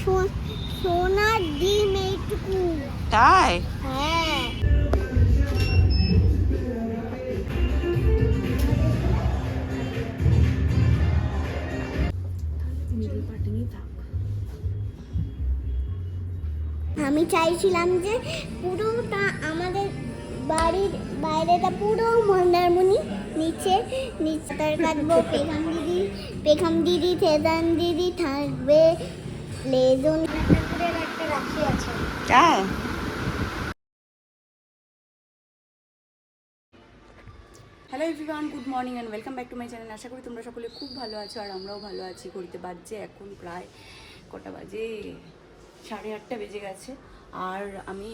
সোনার ডিম এইটুকু। তাই? হ্যাঁ। আমি চাইছিলাম যে পুরোটা আমাদের বাড়ির বাইরেটা পুরো মন্দারমণি নিচে নিচে তার কাটবো পেখাম দিদি পেখাম দিদি থেদান দিদি থাকবে লেজন একটা আছে। তাই hello everyone good morning and welcome back to my channel আশা করি তোমরা সকলে খুব ভালো আছো আর আমরাও ভালো আছি। ঘড়িতে বাজছে এখন প্রায় কটা বাজে? সাড়ে আটটা বেজে গেছে। আর আমি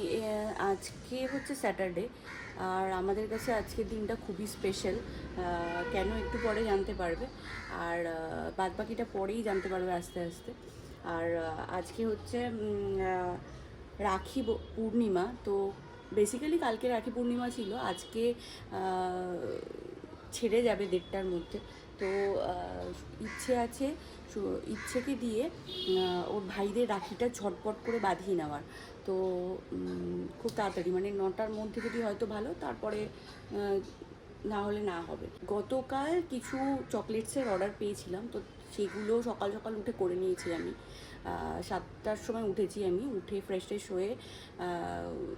আজকে হচ্ছে স্যাটারডে আর আমাদের কাছে আজকের দিনটা খুবই স্পেশাল কেন একটু পরে জানতে পারবে। আর বাদ বাকিটা পরেই জানতে পারবে আস্তে আস্তে। আর আজকে হচ্ছে রাখি পূর্ণিমা, তো বেসিক্যালি কালকে রাখি পূর্ণিমা ছিল, আজকে ছেড়ে যাবে দেড়টার মধ্যে। তো ইচ্ছে আছে ইচ্ছেকে দিয়ে ওর ভাইদের রাখিটা ঝটপট করে বাঁধিয়ে নেওয়ার। তো খুব তাড়াতাড়ি মানে নটার মধ্যে যদি হয়তো ভালো, তারপরে না হলে না হবে। গতকাল কিছু চকলেটসের অর্ডার পেয়েছিলাম, তো সেগুলো সকাল সকাল উঠে করে নিয়েছি আমি। সাতটার সময় উঠেছি আমি, উঠে ফ্রেশ ফ্রেশ হয়ে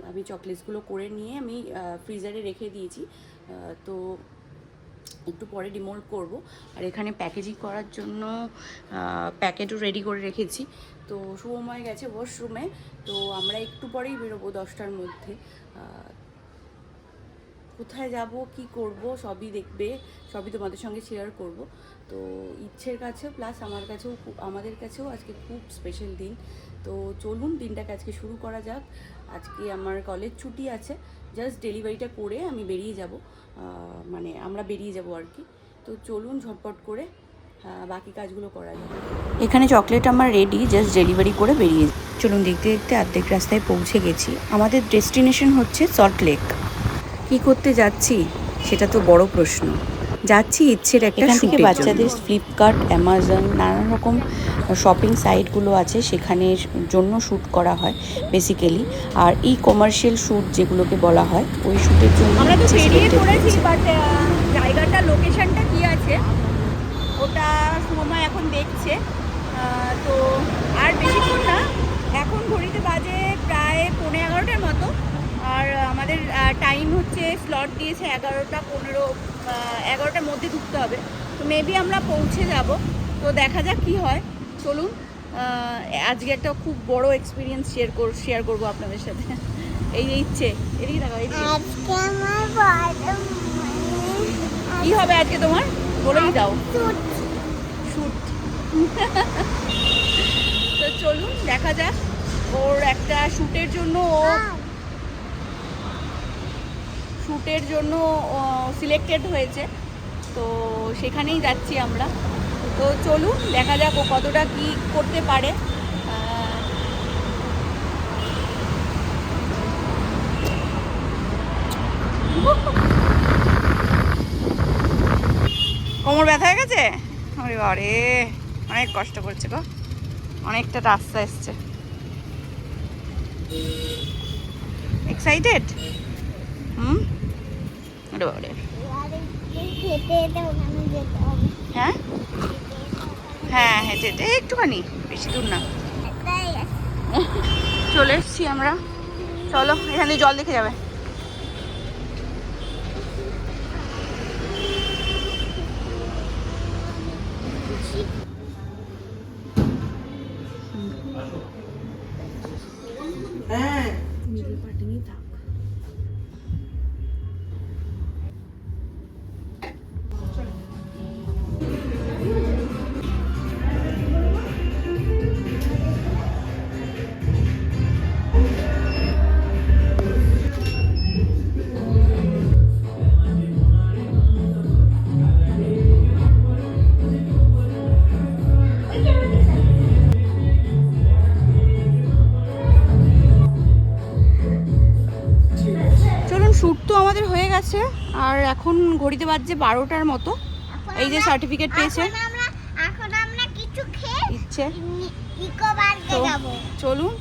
আমি চকলেটসগুলো করে নিয়ে আমি ফ্রিজারে রেখে দিয়েছি। তো একটু পরে ডিমোল্ড করব। আর এখানে প্যাকেজিং করার জন্য প্যাকেটও রেডি করে রেখেছি। তো শুভময় গেছে ওয়াশরুমে তো আমরা একটু পরেই বেরোবো দশটার মধ্যে। কোথায় যাব, কি করব, সবই দেখবে, সবই তোমাদের সঙ্গে শেয়ার করব। তো ইচ্ছের কাছে প্লাস আমার কাছেও আমাদের কাছেও আজকে খুব স্পেশাল দিন। তো চলুন, দিনটাকে আজকে শুরু করা যাক। আজকে আমার কলেজ ছুটি আছে জাস্ট ডেলিভারিটা করে আমি বেরিয়ে যাব। মানে আমরা বেরিয়ে যাব আর কি। তো চলুন, ঝটপট করে বাকি কাজগুলো করা যাক। এখানে চকলেট আমার রেডি জাস্ট ডেলিভারি করে বেরিয়ে চলুন, দেখতে দেখতে অর্ধেক রাস্তায় পৌঁছে গেছি। আমাদের ডেস্টিনেশন হচ্ছে সল্ট লেক কি করতে যাচ্ছি সেটা তো বড় প্রশ্ন। যাচ্ছি ইচ্ছের একটা এখান থেকে বাচ্চাদের ফ্লিপকার্ট অ্যামাজন নানান রকম শপিং সাইটগুলো আছে সেখানে জন্য শ্যুট করা হয় বেসিক্যালি আর এই কমার্শিয়াল শ্যুট যেগুলোকে বলা হয় ওই শ্যুটের জন্য আমরা তো বেরিয়ে পড়েছি বাট জায়গাটা লোকেশনটা কি আছে? ওটা সময় এখন দেখছে। তো আর বেশিক্ষণ না এখন ঘড়িতে বাজে প্রায় পৌনে এগারোটার মতো। আর আমাদের টাইম হচ্ছে স্লট দিয়েছে এগারোটা পনেরো এগারোটার মধ্যে ঢুকতে হবে। তো মেবি আমরা পৌঁছে যাব। তো দেখা যাক কি হয়। চলুন আজকে একটা খুব বড় এক্সপিরিয়েন্স শেয়ার কর শেয়ার করব আপনাদের সাথে। এই যে ইচ্ছে এদিকে আমার বড় কি হবে আজকে তোমার? বলেই দাও শুট। তো চলুন দেখা যাক। ওর একটা শ্যুটের জন্য ও শ্যুটের জন্য সিলেক্টেড হয়েছে। তো সেখানেই যাচ্ছি আমরা। তো চলুন, দেখা যাক ও কতটা কি করতে পারে। কোমর ব্যথা হয়ে গেছে? আরে বারে অনেক কষ্ট করছে গো। অনেকটা রাস্তা এসছে। এক্সাইটেড হুম? আরে বারে হেঁটে হেঁটে ওখানে যেতে হবে হ্যাঁ? হ্যাঁ হেঁটে হেঁটে একটুখানি বেশি দূর না। চলে এসছি আমরা। চলো এখানে জল দেখে যাবে। এখন ঘড়িতে বাজছে বারোটার মতো। এই যে সার্টিফিকেট পেয়েছে। এখন আমরা কিছু খেয়ে ইচ্ছে। চলুন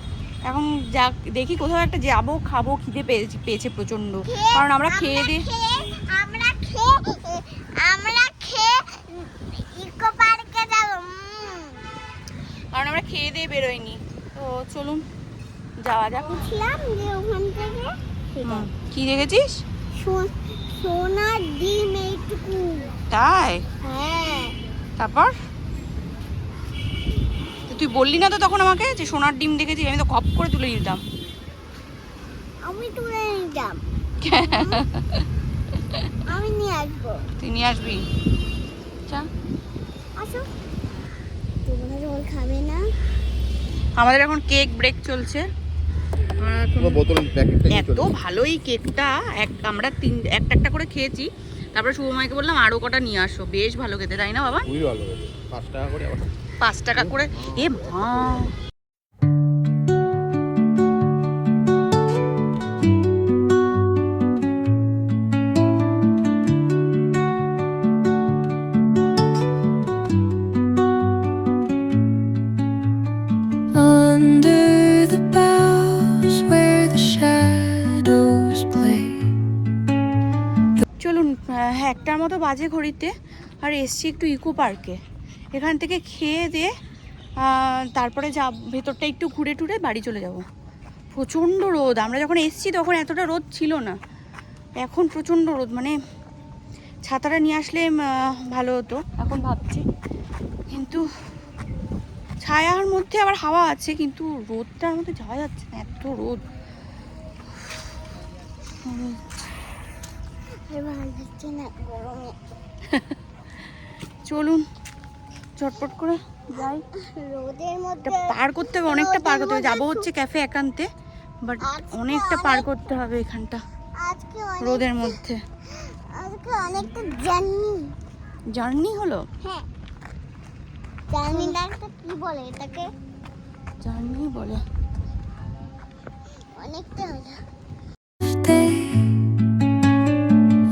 এখন যা দেখি কোথাও একটা যাব খাব খিদে পেয়েছে পেয়েছে প্রচণ্ড কারণ আমরা খেয়ে দিয়ে আমরা খেয়ে আমরা খেয়ে ইকো পার্কে যাব কারণ আমরা খেয়ে দিয়ে বেরোইনি। তো চলুন যাওয়া যাক। কি দেখেছিস? সোনার ডিম এইটুকু। তাই? হ্যাঁ। তারপর? তুই বললি না তো তখন আমাকে যে সোনার ডিম দেখেছি আমি তো খপ করে তুলে দিতাম আমি তুলে নিতাম। আমি নিয়ে আসব। তুই নিয়ে আসবি। চা আসো। তোমরা জল খাবে না। আমাদের এখন কেক ব্রেক চলছে। এত ভালোই কেকটা এক আমরা তিন একটা একটা করে খেয়েছি। তারপরে শুভমাইকে বললাম আরও কটা নিয়ে আসো। বেশ ভালো খেতে তাই না বাবা? পাঁচ টাকা করে পাঁচ টাকা করে? এ মা। ঘড়িতে আর এসছি একটু ইকো পার্কে। এখান থেকে খেয়ে দিয়ে তারপরে যা ভেতরটা একটু ঘুরে টুরে বাড়ি চলে যাব। প্রচণ্ড রোদ আমরা যখন এসছি তখন এতটা রোদ ছিল না। এখন প্রচণ্ড রোদ মানে ছাতাটা নিয়ে আসলে ভালো হতো। এখন ভাবছি। কিন্তু ছায়ার মধ্যে আবার হাওয়া আছে কিন্তু রোদটার মধ্যে যাওয়া যাচ্ছে না এত রোদ। চলুন, চটপট করে যাই। পার করতে হবে, অনেকটা পার করতে হবে। যাব হচ্ছে ক্যাফে একান্তে বাট অনেকটা পার করতে হবে এখানটা, রোদের মধ্যে। অনেকটা জার্নি জার্নি হলো? হ্যাঁ কি বলে এটাকে জার্নি বলে। অনেকটা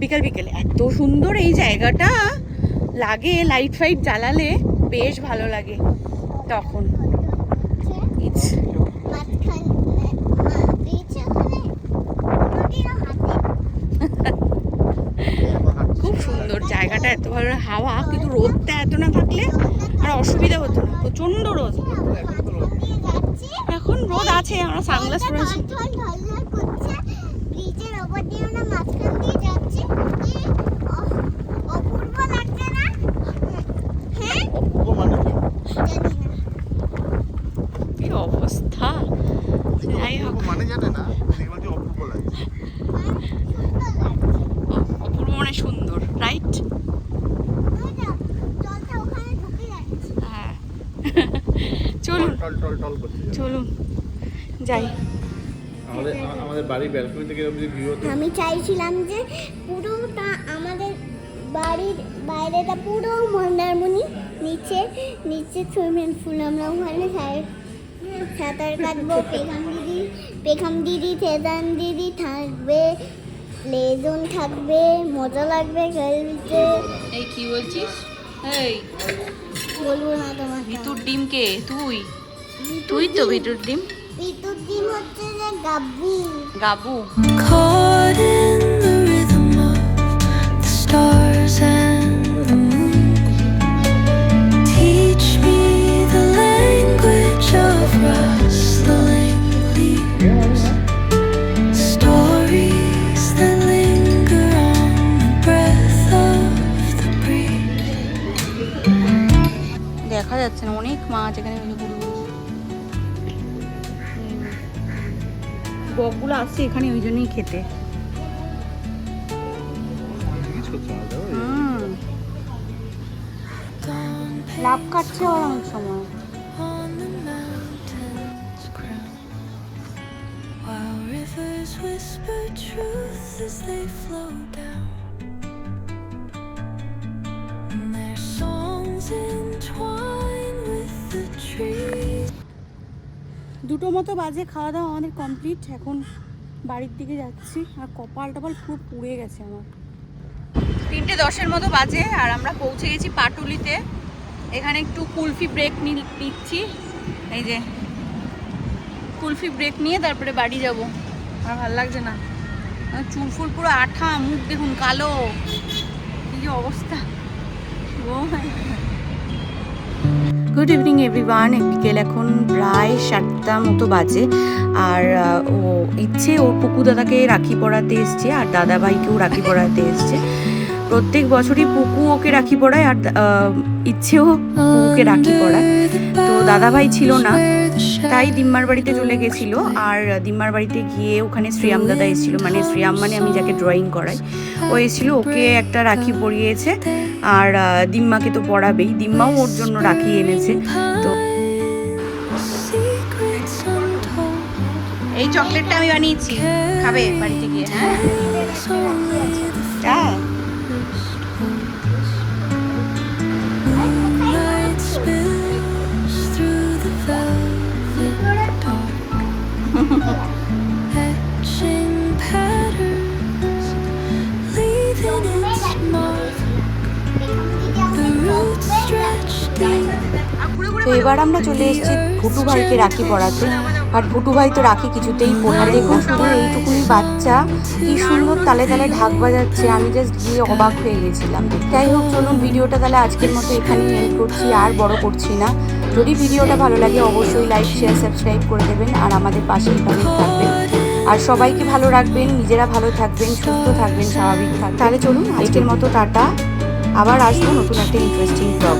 বিকাল বিকেলে। এত সুন্দর এই জায়গাটা। লাগে লাইট ফাইট জ্বালালে, বেশ ভালো লাগে তখন। খুব সুন্দর জায়গাটা, এত ভালো হাওয়া, কিন্তু রোদটা এত না থাকলে আর অসুবিধা হতো না, প্রচণ্ড রোদ। এখন রোদ আছে, আমরা সানগ্লাস পরেছি ঢল ঢল ঢল করছে ব্রিজের ওপর দিয়ে আমরা মাঝখান দিয়ে যাচ্ছি কি অ- অপূর্ব লাগছে না হ্যাঁ অপূর্ব মানে কি জানি না কি অবস্থা যাই হোক অপূর্ব মানে জানে না দেখলাম যে অপূর্ব লাগে অপূর্ব মানে সুন্দর রাইট ওই না, জলটা ওখানে ঢুকে যাচ্ছে হ্যাঁ চলুন টল টল টল করছে যেন। চলুন যাই। আমাদের আমাদের বাড়ির ব্যালকনি থেকে ভিউ হতো। আমি চাইছিলাম যে পুরোটা আমাদের বাড়ির বাইরেটা পুরো মন্দারমণি নিচে নিচে সুইমিং পুল আমরা ওখানে সাঁতার কাটবো পেখাম দিদি পেখাম দিদি থেদান দিদি থাকবে প্লেজন থাকবে মজা লাগবে খেলতে। এই কি বলছিস? এই বলব না তোমার ভিতুর ডিম কে? তুই? তুই তো ভিতুর ডিম। বিদ্যুৎ দিন হচ্ছে যে গাব্বু গাবু Caught in the rhythm of the stars বকগুলো আসছে এখানে ওই জন্যই খেতে লাভ কাটছে অনেক সময় whisper truth as they flow down. দুটো মতো বাজে খাওয়া দাওয়া আমাদের কমপ্লিট এখন বাড়ির দিকে যাচ্ছি, আর কপাল টপাল পুরো পুড়ে গেছে আমার। তিনটে দশের মতো বাজে, আর আমরা পৌঁছে গেছি পাটুলিতে। এখানে একটু কুলফি ব্রেক নিচ্ছি। এই যে, কুলফি ব্রেক নিয়ে তারপরে বাড়ি যাব। আর ভালো লাগছে না। চুল ফুল পুরো আঠা, মুখ দেখুন কালো। কি অবস্থা। ও গুড ইভিনিং এভরিওয়ান বিকেল এখন প্রায় সাতটা মতো বাজে। আর ও ইচ্ছে, ওর পুকু দাদাকে রাখি পড়াতে এসছে, আর দাদা ভাইকেও রাখি পড়াতে এসছে। প্রত্যেক বছরই পুকু ওকে রাখি পড়ায় আর ইচ্ছেও পুকুকে রাখি পড়ায় তো দাদা ভাই ছিল না। তাই দিম্মার বাড়িতে চলে গেছিল। আর দিম্মার বাড়িতে গিয়ে ওখানে শ্রিয়াম দাদা এসেছিল। মানে শ্রিয়াম মানে আমি যাকে ড্রয়িং করাই। ও এসেছিল, ওকে একটা রাখি পরিয়েছে। আর দিম্মাকে তো পড়াবেই। দিম্মাও ওর জন্য রাখি এনেছে। তো এই চকলেটটা আমি বানিয়েছি। খাবে বাড়িতে গিয়ে। হ্যাঁ এবার আমরা চলে এসেছি ভুটু ভাইকে রাখি পড়াতে। আর ভুটু ভাই তো রাখি কিছুতেই পড়া দেখুন শুধু এইটুকুনি বাচ্চা। কি সুন্দর তালে তালে ঢাক বাজাচ্ছে। আমি জাস্ট গিয়ে অবাক হয়ে গেছিলাম। যাই হোক চলুন ভিডিওটা তাহলে আজকের মতো এখানেই এন্ড করছি। আর বড় করছি না। যদি ভিডিওটা ভালো লাগে অবশ্যই লাইক শেয়ার সাবস্ক্রাইব করে দেবেন। আর আমাদের পাশে এইভাবেই থাকবেন। আর সবাইকে ভালো রাখবেন নিজেরা ভালো থাকবেন সুস্থ থাকবেন স্বাভাবিক থাকবেন। তাহলে চলুন আজকের মতো টাটা। আবার আসব নতুন একটা ইন্টারেস্টিং ব্লগ